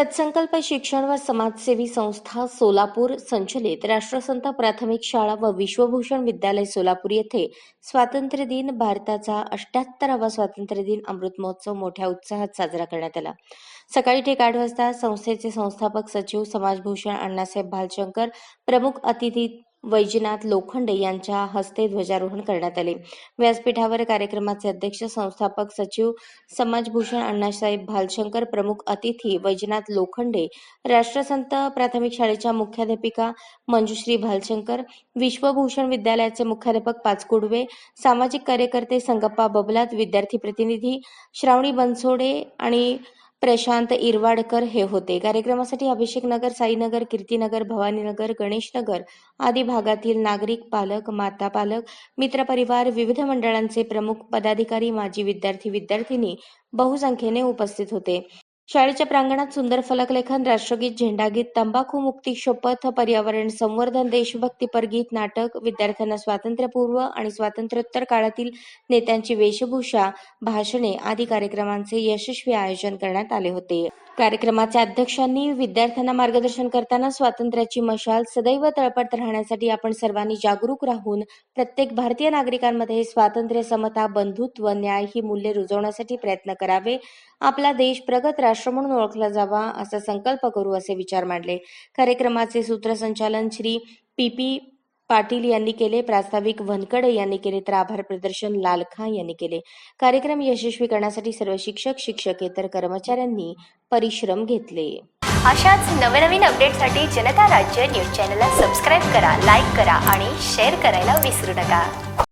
सत्संकल्प शिक्षण व समाजसेवी संस्था सोलापूर संचलित राष्ट्रसंत प्राथमिक शाळा व विश्वभूषण विद्यालय सोलापूर येथे स्वातंत्र्य दिन भारताचा अष्ट्याहत्तरावा स्वातंत्र्य दिन अमृत महोत्सव मोठ्या उत्साहात साजरा करण्यात आला. सकाळी ठीक आठ वाजता संस्थेचे संस्थापक सचिव समाजभूषण अण्णासाहेब भालशंकर प्रमुख अतिथी वैजनाथ लोखंडे यांच्या हस्ते ध्वजारोहण करण्यात आले. व्यासपीठावर कार्यक्रमाचे अध्यक्ष संस्थापक सचिव समाजभूषण अण्णासाहेब भालशंकर प्रमुख अतिथी वैजनाथ लोखंडे राष्ट्रसंत प्राथमिक शाळेच्या मुख्याध्यापिका मंजुश्री भालशंकर विश्वभूषण विद्यालयाचे मुख्याध्यापक पाचकुडवे सामाजिक कार्यकर्ते संगप्पा बबलात विद्यार्थी प्रतिनिधी श्रावणी बनसोडे आणि प्रशांत इरवाडकर हे होते. कार्यक्रमासाठी अभिषेक नगर साईनगर कीर्तीनगर भवानीनगर गणेशनगर आदी भागातील नागरिक पालक माता पालक मित्रपरिवार विविध मंडळांचे प्रमुख पदाधिकारी माजी विद्यार्थी विद्यार्थिनी बहुसंख्येने उपस्थित होते. शाळेच्या प्रांगणात सुंदर फलकलेखन राष्ट्रगीत झेंडागीत तंबाखू मुक्ती शपथ पर्यावरण संवर्धन देशभक्तीपर गीत नाटक विद्यार्थ्यांना स्वातंत्र्यपूर्व आणि स्वातंत्र्योत्तर काळातील नेत्यांची वेशभूषा भाषणे आदी कार्यक्रमांचे यशस्वी आयोजन करण्यात आले होते. कार्यक्रमाच्या अध्यक्षांनी विद्यार्थ्यांना मार्गदर्शन करताना स्वातंत्र्याची मशाल सदैव तळपत राहण्यासाठी आपण सर्वांनी जागरूक राहून प्रत्येक भारतीय नागरिकांमध्ये स्वातंत्र्य समता बंधुत्व न्याय ही मूल्ये रुजवण्यासाठी प्रयत्न करावे. आपला देश प्रगत राष्ट्र म्हणून ओळखला जावा असा संकल्प करू असे विचार मांडले. कार्यक्रमाचे सूत्रसंचालन श्री पी पी पाटील यांनी केले. प्रास्ताविक वनकडे यांनी केले तर आभार प्रदर्शन लालखा यांनी केले. कार्यक्रम यशस्वी करण्यासाठी सर्व शिक्षक शिक्षकेतर कर्मचाऱ्यांनी परिश्रम घेतले. अशाच नवनवीन अपडेटसाठी जनता राज्य न्यूज चॅनलला सबस्क्राईब करा लाईक करा आणि शेअर करायला विसरू नका.